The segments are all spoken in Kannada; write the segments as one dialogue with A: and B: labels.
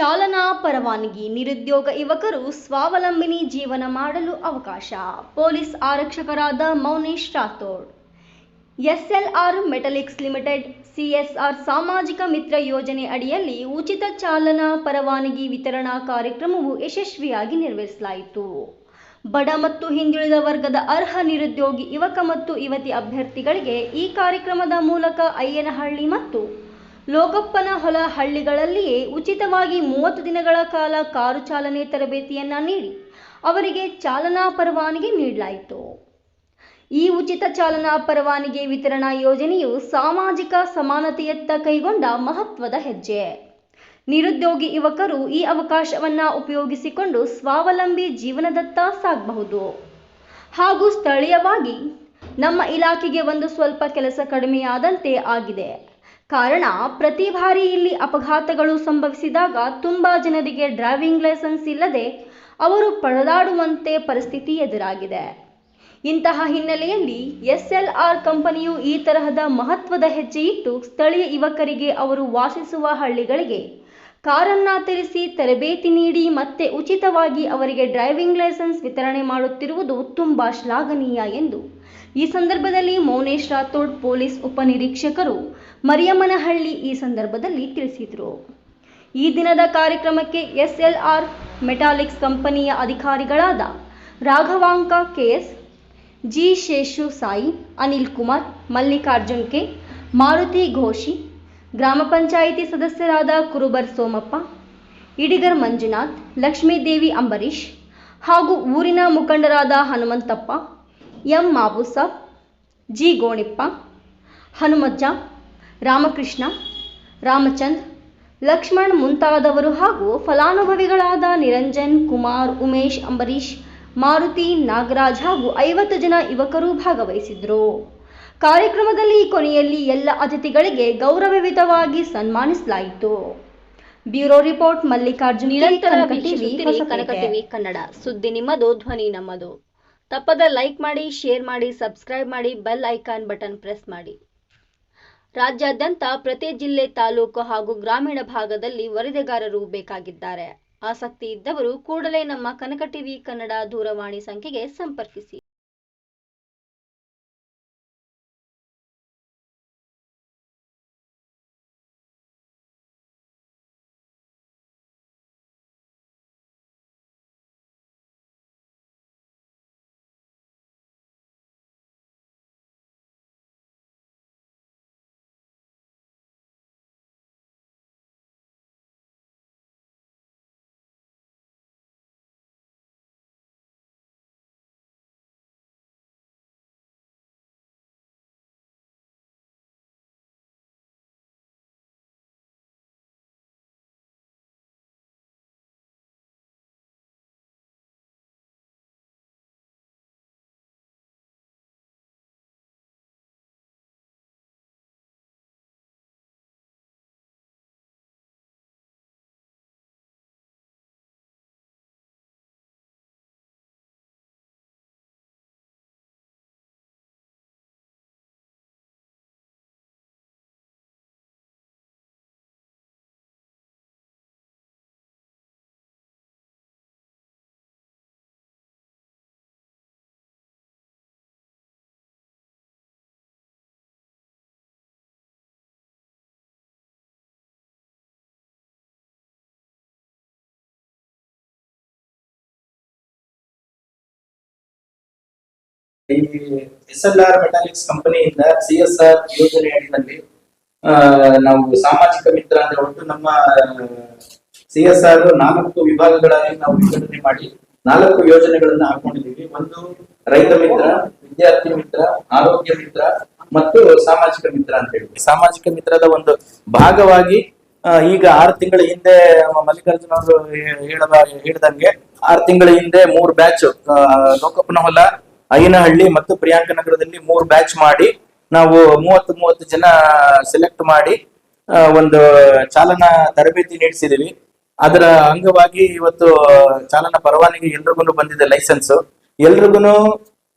A: ಚಾಲನಾ ಪರವಾನಗಿ, ನಿರುದ್ಯೋಗ ಯುವಕರು ಸ್ವಾವಲಂಬಿನಿ ಜೀವನ ಮಾಡಲು ಅವಕಾಶ. Police ಆರಕ್ಷಕರಾದ Mounesh Rathod. SLR metallics limited, CSR ಸಾಮಾಜಿಕ ಮಿತ್ರ ಯೋಜನೆ ಅಡಿಯಲ್ಲಿ ಉಚಿತ ಚಾಲನಾ ಪರವಾನಗಿ ವಿತರಣಾ ಕಾರ್ಯಕ್ರಮವು ಯಶಸ್ವಿಯಾಗಿ ನೆರವೇರಿಸಲಾಯಿತು. ಬಡ ಮತ್ತು ಹಿಂದುಳಿದ ವರ್ಗದ ಅರ್ಹ ನಿರುದ್ಯೋಗಿ ಯುವಕ ಮತ್ತು ಯುವತಿ ಅಭ್ಯರ್ಥಿಗಳಿಗೆ ಈ ಕಾರ್ಯಕ್ರಮದ ಮೂಲಕ ಅಯ್ಯನಹಳ್ಳಿ ಮತ್ತು ಲೋಕಪ್ಪನ ಹೊಲ ಹಳ್ಳಿಗಳಲ್ಲಿಯೇ ಉಚಿತವಾಗಿ ಮೂವತ್ತು ದಿನಗಳ ಕಾಲ ಕಾರು ಚಾಲನೆ ತರಬೇತಿಯನ್ನ ನೀಡಿ ಅವರಿಗೆ ಚಾಲನಾ ಪರವಾನಗಿ ನೀಡಲಾಯಿತು. ಈ ಉಚಿತ ಚಾಲನಾ ಪರವಾನಗಿ ವಿತರಣಾ ಯೋಜನೆಯು ಸಾಮಾಜಿಕ ಸಮಾನತೆಯತ್ತ ಕೈಗೊಂಡ ಮಹತ್ವದ ಹೆಜ್ಜೆ. ನಿರುದ್ಯೋಗಿ ಯುವಕರು ಈ ಅವಕಾಶವನ್ನ ಉಪಯೋಗಿಸಿಕೊಂಡು ಸ್ವಾವಲಂಬಿ ಜೀವನದತ್ತ ಸಾಗಬಹುದು. ಹಾಗೂ ಸ್ಥಳೀಯವಾಗಿ ನಮ್ಮ ಇಲಾಖೆಗೆ ಒಂದು ಸ್ವಲ್ಪ ಕೆಲಸ ಕಡಿಮೆಯಾದಂತೆ ಆಗಿದೆ. ಕಾರಣ, ಪ್ರತಿ ಬಾರಿ ಇಲ್ಲಿ ಅಪಘಾತಗಳು ಸಂಭವಿಸಿದಾಗ ತುಂಬ ಜನರಿಗೆ ಡ್ರೈವಿಂಗ್ ಲೈಸೆನ್ಸ್ ಇಲ್ಲದೆ ಅವರು ಪರದಾಡುವಂತೆ ಪರಿಸ್ಥಿತಿ ಎದುರಾಗಿದೆ. ಇಂತಹ ಹಿನ್ನೆಲೆಯಲ್ಲಿ ಎಸ್ಎಲ್ಆರ್ ಕಂಪನಿಯು ಈ ತರಹದ ಮಹತ್ವದ ಹೆಜ್ಜೆ ಇಟ್ಟು ಸ್ಥಳೀಯ ಯುವಕರಿಗೆ ಅವರು ವಾಸಿಸುವ ಹಳ್ಳಿಗಳಿಗೆ ಕಾರನ್ನ ತರಿಸಿ ತರಬೇತಿ ನೀಡಿ ಮತ್ತೆ ಉಚಿತವಾಗಿ ಅವರಿಗೆ ಡ್ರೈವಿಂಗ್ ಲೈಸೆನ್ಸ್ ವಿತರಣೆ ಮಾಡುತ್ತಿರುವುದು ತುಂಬ ಶ್ಲಾಘನೀಯ ಎಂದು ಈ ಸಂದರ್ಭದಲ್ಲಿ ಮೌನೇಶ್ ರಾಥೋಡ್ ಪೊಲೀಸ್ ಉಪನಿರೀಕ್ಷಕರು ಮರಿಯಮ್ಮನಹಳ್ಳಿ ಈ ಸಂದರ್ಭದಲ್ಲಿ ತಿಳಿಸಿದರು. ಈ ದಿನದ ಕಾರ್ಯಕ್ರಮಕ್ಕೆ ಎಸ್ಎಲ್ಆರ್ ಮೆಟಾಲಿಕ್ಸ್ ಕಂಪನಿಯ ಅಧಿಕಾರಿಗಳಾದ Raghavanka KS, G Seshu Sai, Anil Kumar, Mallikarjun K, Maruti Ghoshi, ಗ್ರಾಮ ಪಂಚಾಯಿತಿ ಸದಸ್ಯರಾದ ಕುರುಬರ್ ಸೋಮಪ್ಪ, ಇಡಿಗರ್ ಮಂಜುನಾಥ್, ಲಕ್ಷ್ಮೀದೇವಿ ಅಂಬರೀಶ್ ಹಾಗೂ ಊರಿನ ಮುಖಂಡರಾದ ಹನುಮಂತಪ್ಪ, ಎಂ ಮಾಬುಸಾಬ್ ಜಿ ಗೋಣಿಪ್ಪ, ಹನುಮಜ್ಜ ರಾಮಕೃಷ್ಣ ರಾಮಚಂದ್ರ ಲಕ್ಷ್ಮಣ್ ಮುಂತಾದವರು ಹಾಗೂ ಫಲಾನುಭವಿಗಳಾದ ನಿರಂಜನ್ ಕುಮಾರ್ ಉಮೇಶ್ ಅಂಬರೀಶ್ ಮಾರುತಿ ನಾಗರಾಜ್ ಹಾಗೂ ಐವತ್ತು ಜನ ಯುವಕರು ಭಾಗವಹಿಸಿದ್ರು. ಕಾರ್ಯಕ್ರಮದಲ್ಲಿ ಕೊನೆಯಲ್ಲಿ ಎಲ್ಲ ಅತಿಥಿಗಳಿಗೆ ಗೌರವಯುತವಾಗಿ ಸನ್ಮಾನಿಸಲಾಯಿತು. Bureau report Mallikarjun TV
B: Kannada. ಸುದ್ದಿ ನಿಮ್ಮದು ಧ್ವನಿ ನಮ್ಮದು. ತಪ್ಪದ ಲೈಕ್ ಮಾಡಿ ಶೇರ್ ಮಾಡಿ ಸಬ್ಸ್ಕ್ರೈಬ್ ಮಾಡಿ ಬೆಲ್ ಐಕಾನ್ ಬಟನ್ ಪ್ರೆಸ್ ಮಾಡಿ. ರಾಜ್ಯಾದ್ಯಂತ ಪ್ರತಿ ಜಿಲ್ಲೆ ತಾಲೂಕು ಹಾಗೂ ಗ್ರಾಮೀಣ ಭಾಗದಲ್ಲಿ ವರದಿಗಾರರು ಬೇಕಾಗಿದ್ದಾರೆ. ಆಸಕ್ತಿ ಇದ್ದವರು ಕೂಡಲೇ ನಮ್ಮ ಕನಕ ಟಿವಿ ಕನ್ನಡ ದೂರವಾಣಿ ಸಂಖ್ಯೆಗೆ ಸಂಪರ್ಕಿಸಿ.
C: ಈ ಎಸ್ ಎಲ್ ಆರ್ ಮೆಟಾಲಿಕ್ಸ್ ಕಂಪನಿಯಿಂದ ಸಿ ಎಸ್ ಆರ್ ಯೋಜನೆ ಅಡಿನಲ್ಲಿ ನಾವು ಸಾಮಾಜಿಕ ಮಿತ್ರ ಅಂದ್ರೆ ಒಟ್ಟು ನಮ್ಮ ಸಿ ಎಸ್ ಆರ್ ನಾಲ್ಕು ವಿಭಾಗಗಳಲ್ಲಿ ನಾವು ವಿಂಗಡಣೆ ಮಾಡಿ ನಾಲ್ಕು ಯೋಜನೆಗಳನ್ನ ಹಾಕೊಂಡಿದ್ದೀವಿ. ಒಂದು ರೈತ ಮಿತ್ರ, ವಿದ್ಯಾರ್ಥಿ ಮಿತ್ರ, ಆರೋಗ್ಯ ಮಿತ್ರ ಮತ್ತು ಸಾಮಾಜಿಕ ಮಿತ್ರ ಅಂತ ಹೇಳಿ. ಸಾಮಾಜಿಕ ಮಿತ್ರದ ಒಂದು ಭಾಗವಾಗಿ ಈಗ ಆರು ತಿಂಗಳ ಹಿಂದೆ ನಮ್ಮ ಮಲ್ಲಿಕಾರ್ಜುನ ಅವರು ಹೇಳದ, ಹೇಳಿದಂಗೆ ಆರು ತಿಂಗಳ ಹಿಂದೆ ಮೂರು ಬ್ಯಾಚ್ ಲೋಕಪ್ಪನ ಹೊಲ ಅಯ್ಯನಹಳ್ಳಿ ಮತ್ತು ಪ್ರಿಯಾಂಕ ನಗರದಲ್ಲಿ ಮೂರು ಬ್ಯಾಚ್ ಮಾಡಿ, ನಾವು ಮೂವತ್ತು ಮೂವತ್ತು ಜನ ಸೆಲೆಕ್ಟ್ ಮಾಡಿ ಒಂದು ಚಾಲನಾ ತರಬೇತಿ ನೀಡಿಸಿದೀವಿ. ಅದರ ಅಂಗವಾಗಿ ಇವತ್ತು ಚಾಲನಾ ಪರವಾನಗಿ ಎಲ್ರಿಗೂ ಬಂದಿದೆ ಲೈಸೆನ್ಸ್ ಎಲ್ರಿಗೂ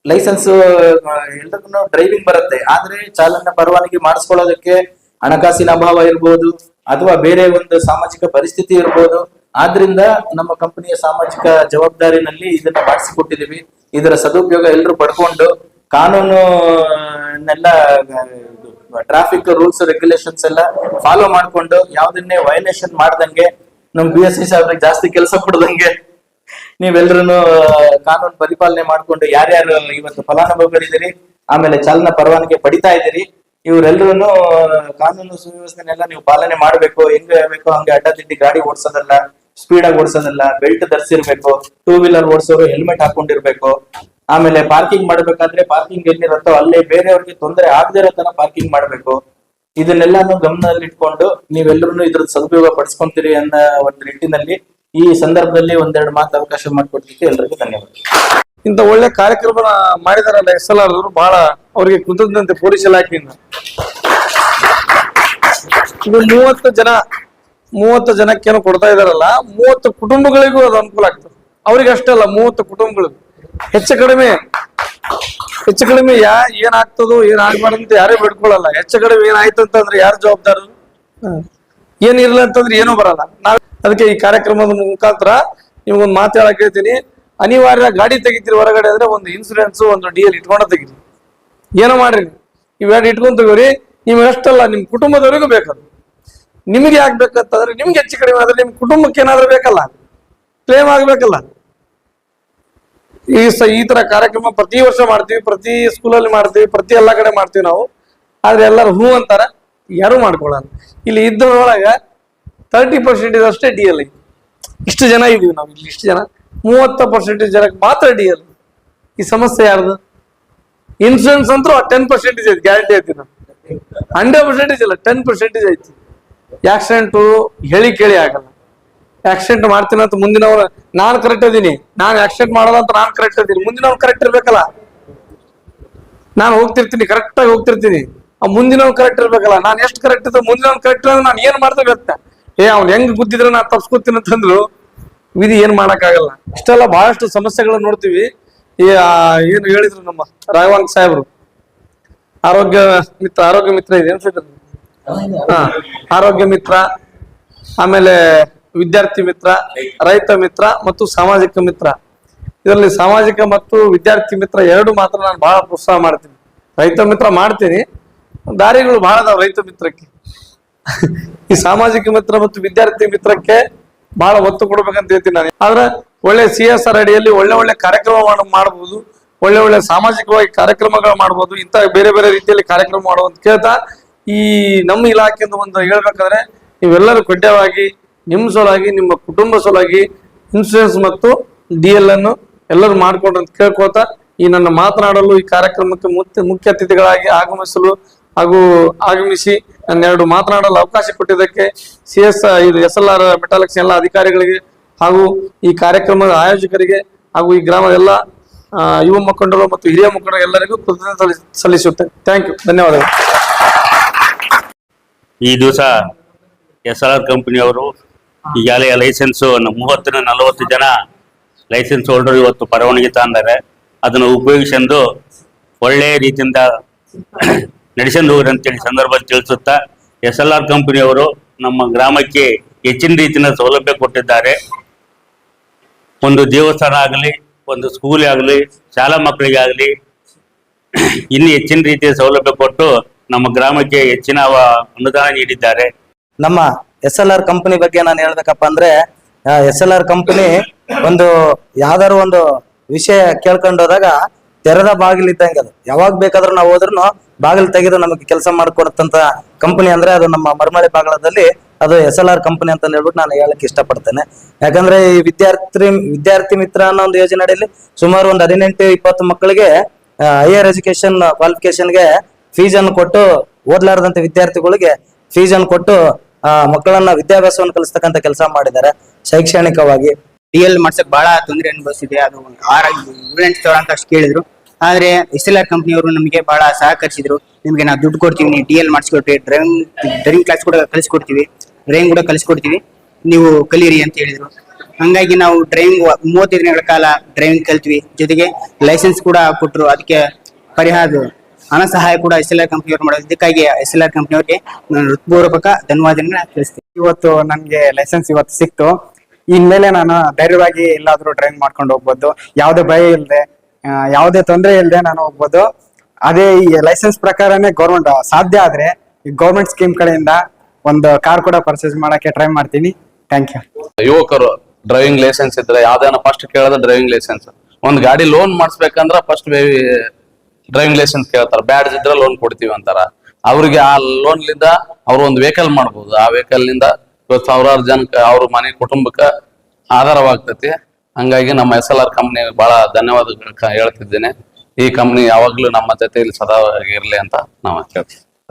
C: ಲೈಸೆನ್ಸ್ ಎಲ್ರಿಗೂ ಡ್ರೈವಿಂಗ್ ಬರುತ್ತೆ. ಆದ್ರೆ ಚಾಲನಾ ಪರವಾನಗಿ ಮಾಡಿಸ್ಕೊಳ್ಳೋದಕ್ಕೆ ಹಣಕಾಸಿನ ಅಭಾವ ಇರ್ಬೋದು, ಅಥವಾ ಬೇರೆ ಒಂದು ಸಾಮಾಜಿಕ ಪರಿಸ್ಥಿತಿ ಇರ್ಬೋದು ಆದ್ರಿಂದ ನಮ್ಮ ಕಂಪನಿಯ ಸಾಮಾಜಿಕ ಜವಾಬ್ದಾರಿನಲ್ಲಿ ಇದನ್ನ ಮಾಡಿಸಿಕೊಟ್ಟಿದೀವಿ ಇದರ ಸದುಪಯೋಗ ಎಲ್ಲರೂ ಪಡ್ಕೊಂಡು ಕಾನೂನು ಟ್ರಾಫಿಕ್ ರೂಲ್ಸ್ ರೆಗ್ಯುಲೇಷನ್ಸ್ ಎಲ್ಲ ಫಾಲೋ ಮಾಡ್ಕೊಂಡು ಯಾವ್ದನ್ನೇ ವಯೋಲೇಷನ್ ಮಾಡ್ದಂಗೆ, ನಮ್ ಬಿ ಎಸ್ ಸಿ ಸಾಹೇಬ್ರಿಗೆ ಜಾಸ್ತಿ ಕೆಲಸ ಕೊಡದಂಗೆ ನೀವೆಲ್ಲರೂ ಕಾನೂನು ಪರಿಪಾಲನೆ ಮಾಡ್ಕೊಂಡು ಯಾರ್ಯಾರು ಇವತ್ತು ಫಲಾನುಭವಿಗಳಿದ್ದೀರಿ, ಆಮೇಲೆ ಚಾಲನಾ ಪರವಾನಗಿ ಪಡಿತಾ ಇದ್ದೀರಿ ಇವರೆಲ್ಲರೂ ಕಾನೂನು ಸುವ್ಯವಸ್ಥೆನೆಲ್ಲ ನೀವು ಪಾಲನೆ ಮಾಡ್ಬೇಕು, ಹೆಂಗ್ ಹೇಳ್ಬೇಕು ಹಂಗೆ ಅಡ್ಡದಿಡ್ಡಿ ಗಾಡಿ ಓಡಿಸೋದಲ್ಲ ಸ್ಪೀಡ್ ಆಗಿ ಓಡಿಸೋದಲ್ಲ, ಬೆಲ್ಟ್ ಧರಿಸಿರ್ಬೇಕು ಟೂ ವೀಲರ್ ಓಡಿಸೋರು ಹೆಲ್ಮೆಟ್ ಹಾಕೊಂಡಿರ್ಬೇಕು. ಆಮೇಲೆ ಪಾರ್ಕಿಂಗ್ ಮಾಡ್ಬೇಕಾದ್ರೆ ಪಾರ್ಕಿಂಗ್ ಎಲ್ಲಿರುತ್ತೋ ಅಲ್ಲೇ ಬೇರೆಯವ್ರಿಗೆ ತೊಂದರೆ ಆಗದೇ ಇರೋ ತರ ಪಾರ್ಕಿಂಗ್ ಮಾಡ್ಬೇಕು. ಇದನ್ನೆಲ್ಲಾನು ಗಮನದಲ್ಲಿ ಇಟ್ಕೊಂಡು ನೀವೆಲ್ಲರೂ ಇದ್ರ ಸದುಪಯೋಗ ಪಡಿಸ್ಕೊಂತೀರಿ ಅನ್ನೋ ಒಂದು ನಿಟ್ಟಿನಲ್ಲಿ ಈ ಸಂದರ್ಭದಲ್ಲಿ ಒಂದೆರಡು ಮಾತು ಅವಕಾಶ ಮಾಡಿಕೊಡ್ಲಿಕ್ಕೆ ಎಲ್ರಿಗೂ ಧನ್ಯವಾದ
D: ಇಂತ ಒಳ್ಳೆ ಕಾರ್ಯಕ್ರಮ ಮಾಡಿದಾರಲ್ಲ ಎಸ್ ಎಲ್ ಆರ್ ಬಹಳ ಅವರಿಗೆ ಕೃತಜ್ಞತೆ ಪೊಲೀಸ್ ಇಲಾಖೆಯಿಂದ ಮೂವತ್ತು ಜನ ಮೂವತ್ತು ಜನಕ್ಕೇನು ಕೊಡ್ತಾ ಇದಾರಲ್ಲ, ಮೂವತ್ತು ಕುಟುಂಬಗಳಿಗೂ ಅದು ಅನುಕೂಲ ಆಗ್ತದೆ. ಅವ್ರಿಗೆ ಅಷ್ಟೇ ಅಲ್ಲ, ಮೂವತ್ತು ಕುಟುಂಬಗಳಿಗೂ. ಹೆಚ್ಚು ಕಡಿಮೆ ಹೆಚ್ಚು ಕಡಿಮೆ ಯಾ, ಏನಾಗ್ತದೋ ಏನಾಗ್ಬಾರ್ದಂತ ಯಾರೇ ಬಿಡ್ಕೊಳ್ಳಲ್ಲ. ಹೆಚ್ಚು ಕಡಿಮೆ ಏನಾಯ್ತು ಅಂತಂದ್ರೆ ಯಾರು ಜವಾಬ್ದಾರರು? ಇರಲ್ಲ ಅಂತಂದ್ರೆ ಏನೂ ಬರಲ್ಲ. ನಾವ್ ಅದಕ್ಕೆ ಈ ಕಾರ್ಯಕ್ರಮದ ಮುಖಾಂತರ ನಿಮ್ಗೊಂದು ಮಾತು ಹೇಳಕ್ ಹೇಳ್ತೀನಿ. ಅನಿವಾರ್ಯ ಗಾಡಿ ತೆಗಿತೀರಿ ಹೊರಗಡೆ ಅಂದ್ರೆ ಒಂದು ಇನ್ಸೂರೆನ್ಸ್ ಒಂದು ಡಿ ಎಲ್ ಇಟ್ಕೊಂಡ ತೆಗಿರಿ. ಏನೋ ಮಾಡ್ರಿ. ಇವೆರಡು ಇಟ್ಕೊಂಡ್ ತಗೋರಿ ನಿಮ್ಗೆ ಅಷ್ಟಲ್ಲ ನಿಮ್ ಕುಟುಂಬದವರಿಗೂ ಬೇಕದು ನಿಮಗೆ ಯಾಕೆ ನಿಮ್ಗೆ ಹೆಚ್ಚು ಕಡಿಮೆ ಆದ್ರೆ ನಿಮ್ ಕುಟುಂಬಕ್ಕೆ ಏನಾದ್ರೂ ಬೇಕಲ್ಲ? ಕ್ಲೇಮ್ ಆಗ್ಬೇಕಲ್ಲ? ಈ ಸ, ಈ ತರ ಕಾರ್ಯಕ್ರಮ ಪ್ರತಿ ವರ್ಷ ಮಾಡ್ತೀವಿ, ಪ್ರತಿ ಸ್ಕೂಲಲ್ಲಿ ಮಾಡ್ತೀವಿ, ಪ್ರತಿ ಎಲ್ಲಾ ಕಡೆ ಮಾಡ್ತೀವಿ ನಾವು. ಆದ್ರೆ ಎಲ್ಲರೂ ಹೂ ಅಂತಾರ, ಯಾರು ಮಾಡ್ಕೊಳ್ಳಲ್ಲ. ಇಲ್ಲಿ ಇದ್ರೊಳಗ ತರ್ಟಿ ಪರ್ಸೆಂಟೇಜ್ ಅಷ್ಟೇ ಡಿ ಎಲ್ ಇಷ್ಟು ಜನ ಇದೀವಿ ನಾವು ಇಲ್ಲಿ, ಇಷ್ಟು ಜನ. ಮೂವತ್ತು ಪರ್ಸೆಂಟೇಜ್ ಜನಕ್ಕೆ ಮಾತ್ರ ಡಿ ಎಲ್ ಈ ಸಮಸ್ಯೆ ಯಾರ್ದು? ಇನ್ಸೂರೆನ್ಸ್ ಅಂತೂ ಟೆನ್ ಪರ್ಸೆಂಟೇಜ್ ಐತಿ ಗ್ಯಾರಂಟಿ ಐತಿ ನಾನು ಹಂಡ್ರೆಡ್ ಪರ್ಸೆಂಟೇಜ್ ಇಲ್ಲ ಟೆನ್ ಪರ್ಸೆಂಟೇಜ್ ಐತಿ. ಆಕ್ಸಿಡೆಂಟು ಹೇಳಿ ಕೇಳಿ ಆಗಲ್ಲ. ಆಕ್ಸಿಡೆಂಟ್ ಮಾಡ್ತೀನಿ ಅಂತ ಮುಂದಿನವ್ರು, ನಾನು ಕರೆಕ್ಟ್ ಇದೀನಿ. ನಾನು ಆಕ್ಸಿಡೆಂಟ್ ಮಾಡೋದ ಅಂತ ನಾನ್ ಕರೆಕ್ಟ್ ಇದ್ದೀನಿ ಮುಂದಿನವ್ರು ಕರೆಕ್ಟ್ ಇರ್ಬೇಕಲ್ಲ. ನಾನು ಹೋಗ್ತಿರ್ತೀನಿ ಕರೆಕ್ಟ್ ಆಗಿ ಹೋಗ್ತಿರ್ತೀನಿ. ಆ ಮುಂದಿನವ್ನು ಕರೆಕ್ಟ್ ಇರ್ಬೇಕಲ್ಲ. ನಾನು ಎಷ್ಟು ಕರೆಕ್ಟ್ ಇದ್ದ ಮುಂದಿನವ್ನು ಕರೆಕ್ಟ್ ಅಂದ್ರೆ ನಾನು ಏನ್ ಮಾಡ್ತಾ ಗೊತ್ತ? ಏ, ಅವ್ನು ಹೆಂಗ್ ಗುದ್ದಿದ್ರೆ ನಾನು ತಪ್ಸ್ಕೊತೀನಿ ಅಂತಂದ್ರು, ವಿಧಿ ಏನ್ ಮಾಡಕ್ಕಾಗಲ್ಲ. ಇಷ್ಟೆಲ್ಲ ಬಹಳಷ್ಟು ಸಮಸ್ಯೆಗಳನ್ನ ನೋಡ್ತೀವಿ. ಏನು ಹೇಳಿದ್ರು ನಮ್ಮ ರಾಘವಾಂಗ್ ಸಾಹೇಬ್ರು. ಆರೋಗ್ಯ ಮಿತ್ರ ಆರೋಗ್ಯ ಮಿತ್ರ ಇದೆ ಅನ್ಸುತ್ತೆ ಆರೋಗ್ಯ ಮಿತ್ರ, ಆಮೇಲೆ ವಿದ್ಯಾರ್ಥಿ ಮಿತ್ರ, ರೈತ ಮಿತ್ರ ಮತ್ತು ಸಾಮಾಜಿಕ ಮಿತ್ರ. ಇದರಲ್ಲಿ ಸಾಮಾಜಿಕ ಮತ್ತು ವಿದ್ಯಾರ್ಥಿ ಮಿತ್ರ ಎರಡು ಮಾತ್ರ ನಾನು ಬಹಳ ಪ್ರೋತ್ಸಾಹ ಮಾಡ್ತೀನಿ. ರೈತ ಮಿತ್ರ ಮಾಡ್ತೀನಿ. ದಾರಿಗಳು ಬಹಳ ಅದಾವ ರೈತ ಮಿತ್ರಕ್ಕೆ. ಈ ಸಾಮಾಜಿಕ ಮಿತ್ರ ಮತ್ತು ವಿದ್ಯಾರ್ಥಿ ಮಿತ್ರಕ್ಕೆ ಬಹಳ ಒತ್ತು ಕೊಡ್ಬೇಕಂತ ಹೇಳ್ತೀನಿ ನಾನು. ಆದ್ರೆ ಒಳ್ಳೆ ಸಿ ಎಸ್ ಆರ್ ಅಡಿಯಲ್ಲಿ ಒಳ್ಳೆ ಒಳ್ಳೆ ಕಾರ್ಯಕ್ರಮ ಮಾಡ- ಮಾಡಬಹುದು ಒಳ್ಳೆ ಒಳ್ಳೆ ಸಾಮಾಜಿಕವಾಗಿ ಕಾರ್ಯಕ್ರಮಗಳು ಮಾಡಬಹುದು ಇಂತಹ ಬೇರೆ ಬೇರೆ ರೀತಿಯಲ್ಲಿ ಕಾರ್ಯಕ್ರಮ ಮಾಡುವಂತ ಕೇಳ್ತಾ ಈ ನಮ್ಮ ಇಲಾಖೆಯಿಂದ ಒಂದು ಹೇಳ್ಬೇಕಾದ್ರೆ ನೀವೆಲ್ಲರೂ ಕಡ್ಡಾಯವಾಗಿ ನಿಮ್ಮ ಸಲುವಾಗಿ, ನಿಮ್ಮ ಕುಟುಂಬ ಸಲುವಾಗಿ ಇನ್ಸೂರೆನ್ಸ್ ಮತ್ತು ಡಿ ಎಲ್ ಅನ್ನು ಎಲ್ಲರೂ ಮಾಡ್ಕೊಂಡ್ರು ಅಂತ ಕೇಳ್ಕೊತಾ ಈ ನನ್ನ ಮಾತನಾಡಲು ಈ ಕಾರ್ಯಕ್ರಮಕ್ಕೆ ಮುಖ್ಯ ಮುಖ್ಯ ಅತಿಥಿಗಳಾಗಿ ಆಗಮಿಸಲು ಹಾಗೂ ಆಗಮಿಸಿ ನನ್ನೆರಡು ಮಾತನಾಡಲು ಅವಕಾಶ ಕೊಟ್ಟಿದ್ದಕ್ಕೆ ಸಿ ಎಸ್ ಇದು ಎಸ್ ಎಲ್ ಆರ್ ಮೆಟಾಲಿಕ್ಸ್ ಎಲ್ಲ ಅಧಿಕಾರಿಗಳಿಗೆ ಹಾಗೂ ಈ ಕಾರ್ಯಕ್ರಮದ ಆಯೋಜಕರಿಗೆ ಹಾಗೂ ಈ ಗ್ರಾಮದ ಎಲ್ಲ ಯುವ ಮುಖಂಡರು ಮತ್ತು ಹಿರಿಯ ಮುಖಂಡರು ಎಲ್ಲರಿಗೂ ಕೃತಜ್ಞತೆ ಸಲ್ಲಿಸುತ್ತೆ ಥ್ಯಾಂಕ್ ಯು ಧನ್ಯವಾದಗಳು.
E: ಈ ದಿವಸ ಎಸ್ ಆರ್ ಆರ್ ಕಂಪನಿಯವರು ಈಗಾಗಲೇ ಲೈಸೆನ್ಸ್ ಮೂವತ್ತರಿಂದ ನಲವತ್ತು ಜನ ಲೈಸೆನ್ಸ್ ಹೋಲ್ಡರ್ ಇವತ್ತು ಪರವಾನಗಿ ತಂದರೆ ಅದನ್ನು ಉಪಯೋಗಿಸಂದು ಒಳ್ಳೆಯ ರೀತಿಯಿಂದ ನಡೆಸಂದು ಹೋಗ್ರಿ ಅಂತೇಳಿ ಸಂದರ್ಭದಲ್ಲಿ ತಿಳಿಸುತ್ತಾ ಎಸ್ ಎಲ್ ಆರ್ ಕಂಪನಿಯವರು ನಮ್ಮ ಗ್ರಾಮಕ್ಕೆ ಹೆಚ್ಚಿನ ರೀತಿಯ ಸೌಲಭ್ಯ ಕೊಟ್ಟಿದ್ದಾರೆ. ಒಂದು ದೇವಸ್ಥಾನ ಆಗಲಿ, ಒಂದು ಸ್ಕೂಲ್ ಆಗಲಿ, ಶಾಲಾ ಮಕ್ಕಳಿಗಾಗಲಿ, ಇನ್ನು ಹೆಚ್ಚಿನ ರೀತಿಯ ಸೌಲಭ್ಯ ಕೊಟ್ಟು ನಮ್ಮ ಗ್ರಾಮಕ್ಕೆ ಹೆಚ್ಚಿನ ಅನುದಾನ ನೀಡಿದ್ದಾರೆ.
F: ನಮ್ಮ ಎಸ್ ಎಲ್ ಆರ್ ಕಂಪನಿ ಬಗ್ಗೆ ನಾನು ಹೇಳ್ಬೇಕಪ್ಪ ಅಂದ್ರೆ ಎಸ್ ಎಲ್ ಆರ್ ಕಂಪನಿ ಒಂದು ಯಾವ್ದಾದ್ರು ಒಂದು ವಿಷಯ ಕೇಳ್ಕೊಂಡು ಹೋದಾಗ ತೆರೆದ ಬಾಗಿಲು ಇದ್ದಂಗೆ ಅದು. ಯಾವಾಗ ಬೇಕಾದ್ರೂ ನಾವು ಹೋದ್ರು ಬಾಗಿಲು ತೆಗೆದು ನಮಗೆ ಕೆಲಸ ಮಾಡಿಕೊಡತಂತ ಕಂಪನಿ ಅಂದ್ರೆ ಅದು ನಮ್ಮ ಮರಮಳೆ ಬಾಗಲದಲ್ಲಿ ಅದು ಎಸ್ ಎಲ್ ಆರ್ ಕಂಪನಿ ಅಂತ ಹೇಳ್ಬಿಟ್ಟು ನಾನು ಹೇಳಕ್ ಇಷ್ಟಪಡ್ತೇನೆ. ಯಾಕಂದ್ರೆ ಈ ವಿದ್ಯಾರ್ಥಿ ವಿದ್ಯಾರ್ಥಿ ಮಿತ್ರ ಅನ್ನೋ ಒಂದು ಯೋಜನೆ ಅಡಿಯಲ್ಲಿ ಸುಮಾರು ಒಂದು ಹದಿನೆಂಟು ಇಪ್ಪತ್ತು ಮಕ್ಕಳಿಗೆ ಹೈಯರ್ ಎಜುಕೇಶನ್ ಕ್ವಾಲಿಫಿಕೇಶನ್ಗೆ ಫೀಸ್ ಅನ್ನು ಕೊಟ್ಟು ಓದ್ಲಾರದಂತ ವಿದ್ಯಾರ್ಥಿಗಳಿಗೆ ಫೀಸ್ ಅನ್ನು ಕೊಟ್ಟು ಮಕ್ಕಳನ್ನ ವಿದ್ಯಾಭ್ಯಾಸವನ್ನು ಕಲಿಸ್ತಕ್ಕಂಥ ಕೆಲಸ ಮಾಡಿದ್ದಾರೆ. ಶೈಕ್ಷಣಿಕವಾಗಿ
G: ಡಿ ಎಲ್ ಮಾಡ್ಸಕ್ ಬಹಳ ತೊಂದರೆ ಅನುಭವಿಸಿದೆ. ಅದು ಆರ್ ಏಳೆಂಟು ಅಂತ ಅಷ್ಟು ಕೇಳಿದ್ರು. ಆದ್ರೆ ಎಸ್ ಎಲ್ ಆರ್ ಕಂಪ್ನಿಯವರು ನಮಗೆ ಬಹಳ ಸಹಕರಿಸಿದ್ರು. ನಿಮಗೆ ನಾವು ದುಡ್ಡು ಕೊಡ್ತೀವಿ, ನೀವು ಡಿ ಎಲ್ ಮಾಡಿಸ್ಕೊಡ್ತೀವಿ ಡ್ರೈವಿಂಗ್ ಡ್ರೈವಿಂಗ್ ಕ್ಲಾಸ್ ಕೂಡ ಕಲಿಸ್ಕೊಡ್ತೀವಿ. ಡ್ರೈವಿಂಗ್ ಕೂಡ ಕಲಿಸ್ಕೊಡ್ತೀವಿ. ನೀವು ಕಲೀರಿ ಅಂತ ಹೇಳಿದ್ರು. ಹಂಗಾಗಿ ನಾವು ಡ್ರೈವಿಂಗ್ ಮೂವತ್ತೈದು ದಿನಗಳ ಕಾಲ ಡ್ರೈವಿಂಗ್ ಕಲ್ತೀವಿ. ಜೊತೆಗೆ ಲೈಸೆನ್ಸ್ ಕೂಡ ಕೊಟ್ಟರು ಅದಕ್ಕೆ ಪರಿಹಾರ ಹಣ ಸಹಾಯ ಕೂಡ ಎಸ್ ಎಲ್ ಆರ್ ಕಂಪ್ನಿಯವರು ಮಾಡೋದು. ಇದಕ್ಕಾಗಿ ಎಸ್ ಎಲ್ ಆರ್ ಕಂಪ್ನಿಯವರಿಗೆ ನಾನು ಹೃತ್ಪೂರ್ವಕ ಧನ್ಯವಾದಗಳನ್ನ ತಿಳಿಸ್ತೀನಿ.
H: ಇವತ್ತು ನನಗೆ ಲೈಸೆನ್ಸ್ ಇವತ್ತು ಸಿಕ್ತು. ಇನ್ಮೇಲೆ ನಾನು ಧೈರ್ಯವಾಗಿ ಎಲ್ಲಾದ್ರೂ ಡ್ರೈವ್ ಮಾಡ್ಕೊಂಡು ಹೋಗ್ಬೋದು. ಯಾವುದೇ ಭಯ ಇಲ್ಲದೆ ಯಾವುದೇ ತೊಂದರೆ ಇಲ್ಲದೆ ನಾನು ಹೋಗ್ಬೋದು. ಅದೇ ಈ ಲೈಸೆನ್ಸ್ ಪ್ರಕಾರನೇ ಗೌರ್ಮೆಂಟ್ ಸಾಧ್ಯ ಆದ್ರೆ ಈ ಗೌರ್ಮೆಂಟ್ ಸ್ಕೀಮ್ ಕಡೆಯಿಂದ ಒಂದು ಕಾರ್ ಕೂಡ ಪರ್ಚೇಸ್ ಮಾಡಕ್ಕೆ ಟ್ರೈ ಮಾಡ್ತೀನಿ. ಥ್ಯಾಂಕ್ ಯು
I: ಯುವಕರು ಡ್ರೈವಿಂಗ್ ಲೈಸೆನ್ಸ್ ಇದ್ರೆ ಯಾವ್ದಾನ ಫಸ್ಟ್ ಕೇಳೋದು ಡ್ರೈವಿಂಗ್ ಲೈಸೆನ್ಸ್ ಒಂದ್ ಗಾಡಿ ಲೋನ್ ಮಾಡಿಸ್ಬೇಕಂದ್ರ ಫಸ್ಟ್ ಡ್ರೈವಿಂಗ್ ಲೈಸೆನ್ಸ್ ಕೇಳ್ತಾರ. ಬ್ಯಾಡ್ಜ್ ಇದ್ರೆ ಲೋನ್ ಕೊಡ್ತೀವಿ ಅಂತಾರ. ಅವ್ರಿಗೆ ಆ ಲೋನ್ ಲಿಂದ ಅವ್ರು ಒಂದು ವೆಹಿಕಲ್ ಮಾಡ್ಬೋದು. ಆ ವೆಹಿಕಲ್ನಿಂದ ಇವತ್ತು ಸಾವಿರಾರು ಜನಕ್ಕೆ ಅವ್ರ ಮನೆ ಕುಟುಂಬಕ್ಕೆ ಆಧಾರವಾಗ್ತತಿ. ಹಂಗಾಗಿ ನಮ್ಮ ಎಸ್ ಎಲ್ ಆರ್ ಕಂಪ್ನಿ ಬಹಳ ಧನ್ಯವಾದಗಳು ಹೇಳ್ತಿದ್ದೇನೆ. ಈ ಕಂಪ್ನಿ ಯಾವಾಗ್ಲೂ ನಮ್ಮ ಜೊತೆಯಲ್ಲಿ ಸದಾ ಇರ್ಲಿ ಅಂತ ನಾವು ಹೇಳ್ತೀವಿ